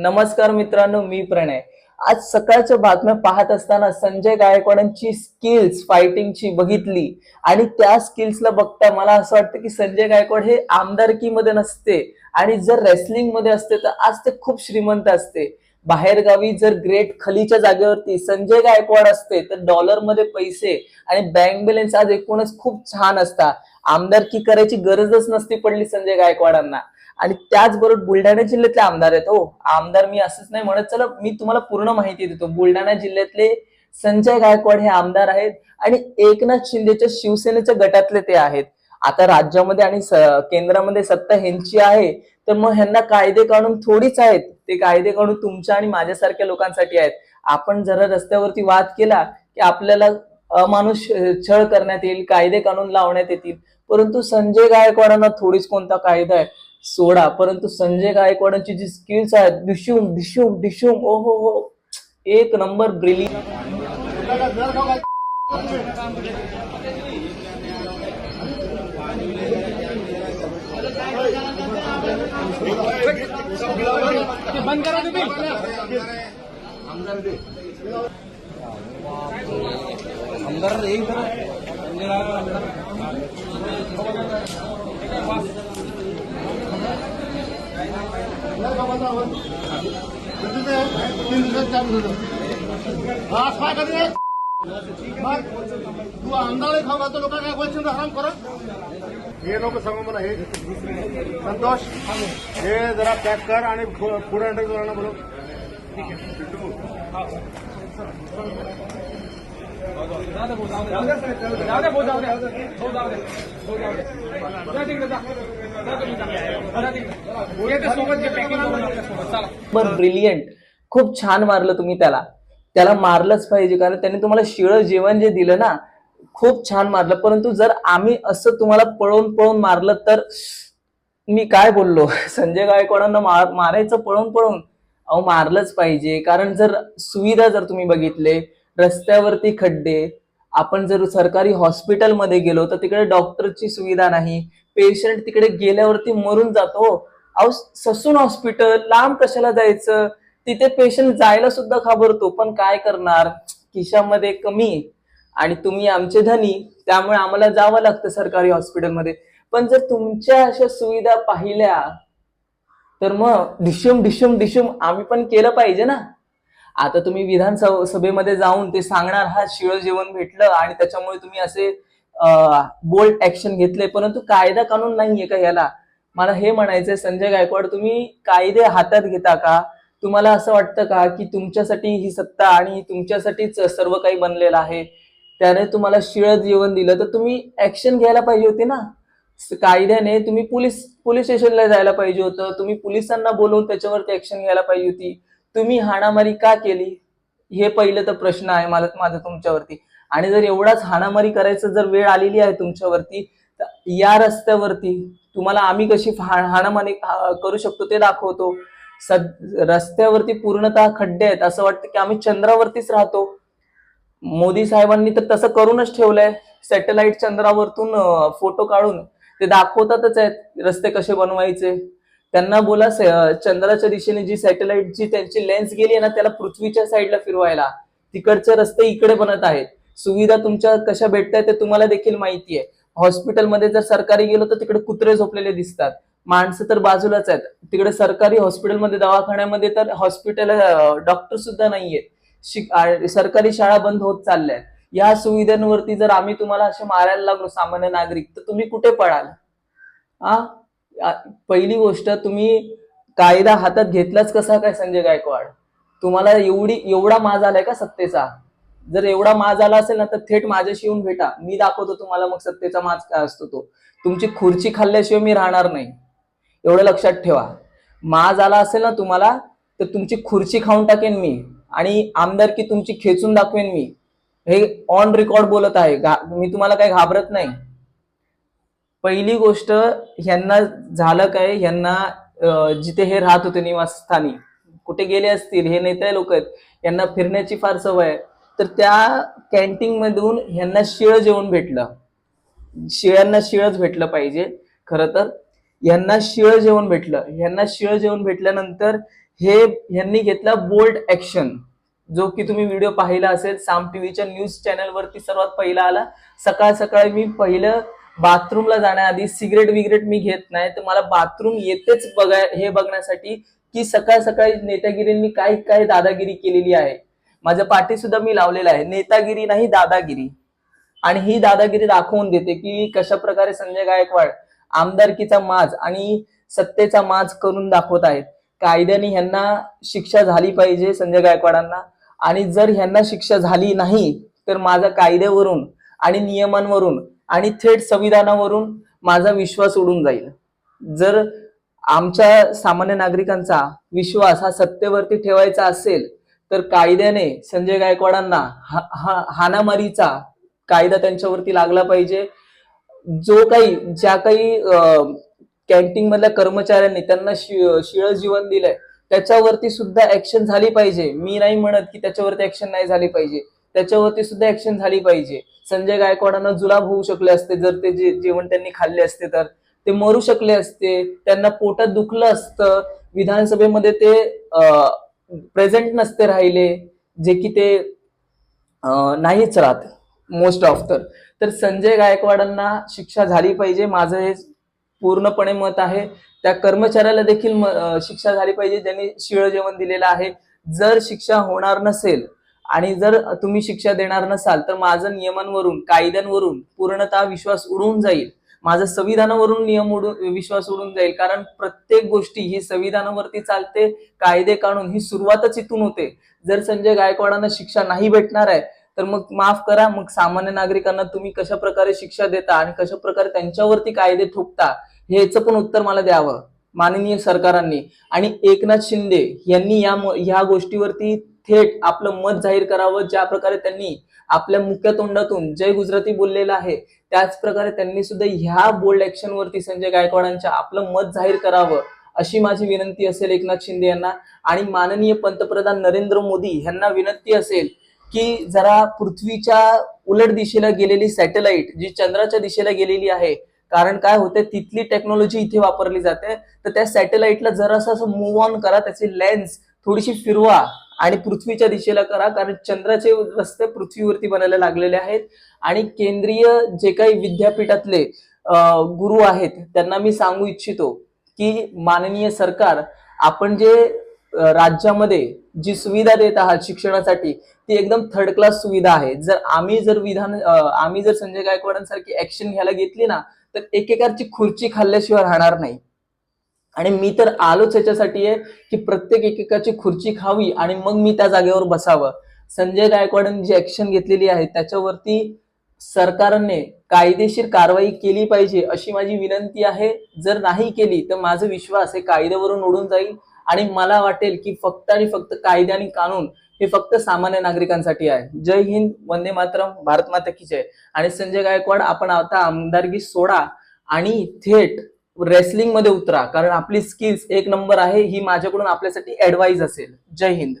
नमस्कार मित्रांनो मी प्रणय. आज सकाळच्या बातम्या पाहत असताना संजय गायकवाडांची स्किल्स फायटिंगची बघितली आणि त्या स्किल्सला बघता मला असं वाटतं की संजय गायकवाड हे आमदारकीमध्ये नसते आणि जर रेसलिंगमध्ये असते तर आज ते खूप श्रीमंत असते. बाहेरगावी जर ग्रेट खलीच्या जागेवरती संजय गायकवाड असते तर डॉलरमध्ये पैसे आणि बँक बॅलन्स आज एकूणच खूप छान असता. आमदारकी करायची गरजच नसती पडली संजय गायकवाडांना. आणि त्याचबरोबर बुलढाणा जिल्ह्यातले आमदार आहेत हो. आमदार मी असंच नाही म्हणत चला मी तुम्हाला पूर्ण माहिती देतो. बुलढाणा जिल्ह्यातले संजय गायकवाड हे आमदार आहेत आणि एकनाथ शिंदेच्या शिवसेनेच्या गटातले ते आहेत. आता राज्यामध्ये आणि केंद्रामध्ये सत्ता ह्यांची आहे तर मग ह्यांना कायदे काढून थोडीच आहेत. ते कायदे काढून तुमच्या आणि माझ्यासारख्या लोकांसाठी आहेत. आपण जरा रस्त्यावरती वाद केला की आपल्याला अमानुष छळ करण्यात येईल कायदे काढून लावण्यात येतील. परंतु संजय गायकवाडांना थोडीच कोणता कायदा आहे? सोडा परंतु संजय गायकवाडांची जी स्किल्स आहेत डिशूम डिशूम डिशूम ओ हो हो एक नंबर ब्रिलियंट बंद करा तुम्ही आमदार येईल तू आमदार खाऊ तो लोक काय बोलशील आराम करा हे नको सांगू मला हे संतोष हे जरा पॅक कर आणि पु- पुढे एंट्री करा बोलो जाऊ दे भाऊ, जाऊ भाऊ, जाऊ भाऊ, जाऊ भाऊ, जाऊ तिकडे, जा. सोबत ब्रिलियंट खूप छान मारलं तुम्ही त्याला. त्याला मारलंच पाहिजे कारण त्याने तुम्हाला शिळं जेवण जे दिलं ना खूप छान मारलं. परंतु जर आम्ही असं तुम्हाला पळवून पळवून मारलं तर मी काय बोललो? संजय गायकवाडांना मार- मारायचं पळून पळून? अहो मारलंच पाहिजे. कारण जर सुविधा जर तुम्ही बघितले रस्त्यावरती खड्डे. आपण जर सरकारी हॉस्पिटलमध्ये गेलो तर तिकडे डॉक्टरची सुविधा नाही. पेशंट तिकडे गेल्यावरती मरून जातो. अहो ससून हॉस्पिटल लांब कशाला जायचं? तिथे पेशंट जायला सुद्धा घाबरतो. पण काय करणार? खिशामध्ये कमी. आणि तुम्ही आमचे धनी त्यामुळे आम्हाला जावं लागतं सरकारी हॉस्पिटलमध्ये. पण जर तुमच्या अशा सुविधा पाहिल्या तर मग डिशम डिशम डिशम आम्ही पण केलं पाहिजे ना? आता तुम्ही विधानसभेमध्ये जाऊन ते सांगणार हा शिळ जेवण भेटलं आणि त्याच्यामुळे तुम्ही असे बोल्ड ऍक्शन घेतले परंतु कायदा कानून नाहीये का याला? मला हे म्हणायचंय संजय गायकवाड तुम्ही कायदे हातात घेता का? तुम्हाला असं वाटतं का की तुमच्यासाठी ही सत्ता आणि तुमच्यासाठीच सर्व काही बनलेलं आहे? त्याने तुम्हाला शिळ जेवण दिलं तर तुम्ही ऍक्शन घ्यायला पाहिजे होती ना? कायद्याने तुम्ही पोलीस पोलीस स्टेशनला जायला पाहिजे होतं तुम्ही पोलिसांना बोलवून त्याच्यावरती ऍक्शन घ्यायला पाहिजे होती. तुम्ही हाणामारी का केली? हे पहिलं तर प्रश्न आहे मला माझा तुमच्यावरती. आणि जर एवढाच हाणामारी करायचं जर वेळ आलेली आहे तुमच्यावरती तर या रस्त्यावरती तुम्हाला आम्ही कशी हा- हाणामारी करू शकतो ते दाखवतो. सद रस्त्यावरती पूर्णतः खड्डे आहेत. असं वाटतं की आम्ही चंद्रावरतीच राहतो. मोदी साहेबांनी तर तसं करूनच ठेवलंय. सॅटेलाइट चंद्रावरतून फोटो काढून ते दाखवतातच आहेत रस्ते कसे बनवायचे. त्यांना बोला चंद्राच्या दिशेने जी सॅटेलाइट जी त्यांची लेन्स गेली आहे ना त्याला पृथ्वीच्या साईडला फिरवायला. तिकडचे रस्ते इकडे बनत आहेत. सुविधा तुमच्या कशा भेटतायत ते तुम्हाला देखील माहिती आहे. हॉस्पिटलमध्ये जर सरकारी गेलो तर तिकडे कुत्रे झोपलेले दिसतात. माणसं तर बाजूलाच आहेत. तिकडे सरकारी हॉस्पिटलमध्ये दवाखान्यामध्ये तर हॉस्पिटल डॉक्टर सुद्धा नाहीयेत. शिक सरकारी शाळा बंद होत चालल्या आहेत या सुविधांवरती जर आम्ही तुम्हाला असे मारायला लागलो सामान्य नागरिक तर तुम्ही कुठे पळाल? हा आ- पहिली गोष्ट तुम्ही कायदा हातात घेतलाच कसा काय संजय गायकवाड? तुम्हाला एवढी एवढा माज आलाय का सत्तेचा? जर एवढा माज आला असेल ना तर थेट माझ्याशी येऊन भेटा. मी दाखवतो तुम्हाला मग सत्तेचा माज काय असतो तो. तुमची खुर्ची खाल्ल्याशिवाय मी राहणार नाही. एवढं लक्षात ठेवा. माज आला असेल ना तुम्हाला तर तुमची खुर्ची खाऊन टाकेन मी. आणि आमदारकी तुमची खेचून दाखवेन मी. हे ऑन रेकॉर्ड बोलत आहे. घा- मी तुम्हाला काही घाबरत नाही. पहिली गोष्ट ह्यांना झालं काय ह्यांना जिथे हे राहत होते निवासस्थानी कुठे गेले असतील हे नेते लोक आहेत यांना फिरण्याची फार सवय आहे. तर त्या कॅन्टीन मधून ह्यांना शिळ जेवण भेटलं. शिळ्यांना शिळच भेटलं पाहिजे खरं तर. यांना शिळ जेवण भेटलं. यांना शिळ जेवण भेटल्यानंतर हे यांनी घेतला बोल्ड ऍक्शन जो की तुम्ही व्हिडिओ पाहिला असेल साम टीव्हीच्या न्यूज चॅनलवरती सर्वात पहिला आला. सकाळ सकाळी मी पहिलं बाथरूमला जाण्याआधी सिगरेट विगरेट मी घेत नाही तर मला बाथरूम येतेच बघाय हे बघण्यासाठी की सकाळ सकाळी नेतागिरींनी काय काय दादागिरी केलेली आहे. माझ्या पाठी सुद्धा मी लावलेला आहे. नेतागिरी नाही दादागिरी. आणि ही दादागिरी दाखवून देते की कशा प्रकारे संजय गायकवाड आमदारकीचा माज आणि सत्तेचा माज करून दाखवत आहेत. कायद्याने ह्यांना शिक्षा झाली पाहिजे संजय गायकवाडांना. आणि जर ह्यांना शिक्षा झाली नाही तर माझा कायद्यावरून आणि नियमांवरून आणि थेट संविधानावरून माझा विश्वास उडून जाईल. जर आमच्या सामान्य नागरिकांचा विश्वास हा सत्तेवरती ठेवायचा असेल तर कायद्याने संजय गायकवाडांना हा हा- हाणामारीचा कायदा त्यांच्यावरती लागला पाहिजे. जो काही ज्या काही कॅन्टीन मधल्या कर्मचाऱ्यांनी त्यांना शि- शिळं जीवन दिलंय त्याच्यावरती सुद्धा ऍक्शन झाली पाहिजे. मी नाही म्हणत की त्याच्यावरती ऍक्शन नाही झाली पाहिजे. त्याच्यावरती सुद्धा ऍक्शन झाली पाहिजे. संजय गायकवाडांना जुलाब होऊ शकले असते जर ते जे जेवण त्यांनी खाल्ले असते तर. ते मरू शकले असते त्यांना पोटात दुखलं असतं. विधानसभेमध्ये ते प्रेझेंट नसते राहिले जे की ते नाहीच राहत मोस्ट ऑफ तर. तर संजय गायकवाडांना शिक्षा झाली पाहिजे माझं हे पूर्णपणे मत आहे. त्या कर्मचाऱ्याला देखील शिक्षा झाली पाहिजे ज्यांनी शिळ जेवण दिलेलं आहे. जर शिक्षा होणार नसेल आणि जर तुम्ही शिक्षा देणार नसाल तर माझं नियमांवरून कायद्यांवरून पूर्णतः विश्वास उडून जाईल. माझा संविधानावरून नियम उडून विश्वास उडून जाईल. कारण प्रत्येक गोष्टी ही संविधानावरती चालते कायदे काढून ही सुरुवातच इथून होते. जर संजय गायकवाडांना शिक्षा नाही भेटणार आहे तर मग माफ करा. मग सामान्य नागरिकांना तुम्ही कशा प्रकारे शिक्षा देता आणि कशा प्रकारे त्यांच्यावरती कायदे ठोकता ह्याचं पण उत्तर मला द्यावं. माननीय सरकारांनी. आणि एकनाथ शिंदे यांनी या ह्या गोष्टीवरती थेट आपलं मत जाहीर करावं ज्या प्रकारे त्यांनी आपल्या मुख्य तोंडातून जय गुजराती बोललेलं आहे त्याच प्रकारे त्यांनी सुद्धा ह्या बोल्ड ऍक्शन वरती संजय गायकवाडांच्या आपलं मत जाहीर करावं अशी माझी विनंती असेल एकनाथ शिंदे यांना. आणि माननीय पंतप्रधान नरेंद्र मोदी यांना विनंती असेल की जरा पृथ्वीच्या उलट दिशेला गेलेली सॅटेलाइट जी चंद्राच्या दिशेला गेलेली आहे कारण काय होते तिथली टेक्नॉलॉजी इथे वापरली जाते तर त्या सॅटेलाइटला जरासा असं मूव्ह ऑन करा त्याची लेन्स थोडीशी फिरवा. आणि पृथ्वीच्या दिशेला करा कारण चंद्राचे रस्ते पृथ्वीवरती बनायला लागलेले आहेत. आणि केंद्रीय जे काही विद्यापीठातले गुरु आहेत त्यांना मी सांगू इच्छितो की माननीय सरकार आपण जे राज्यामध्ये जी सुविधा देत आहात शिक्षणासाठी ती एकदम थर्ड क्लास सुविधा आहे. जर आम्ही जर विधान आम्ही जर संजय गायकवाडांसारखी ऍक्शन घ्यायला घेतली ना तर एकेकाची खुर्ची खाल्ल्याशिवाय राहणार नाही. आणि मी तर आलोच याच्यासाठी आहे की प्रत्येक एकेकाची खुर्ची खावी आणि मग मी त्या जागेवर बसावं. संजय गायकवाडांनी जी ऍक्शन घेतलेली आहे त्याच्यावरती सरकारने कायदेशीर कारवाई केली पाहिजे अशी माझी विनंती आहे. जर नाही केली तर माझा विश्वास हे कायद्यावरून उडून जाईल आणि मला वाटेल की फक्त आणि फक्त कायदे आणि कानून हे फक्त सामान्य नागरिकांसाठी आहे. जय हिंद वंदे मातरम भारत माता की जय. आणि संजय गायकवाड आपण आता आमदारगी सोडा आणि थेट रेसलिंगमध्ये उतरा. कारण आपली स्किल्स एक नंबर आहे ही माझ्याकडून आपल्यासाठी ऍडवाइस असेल. जय हिंद.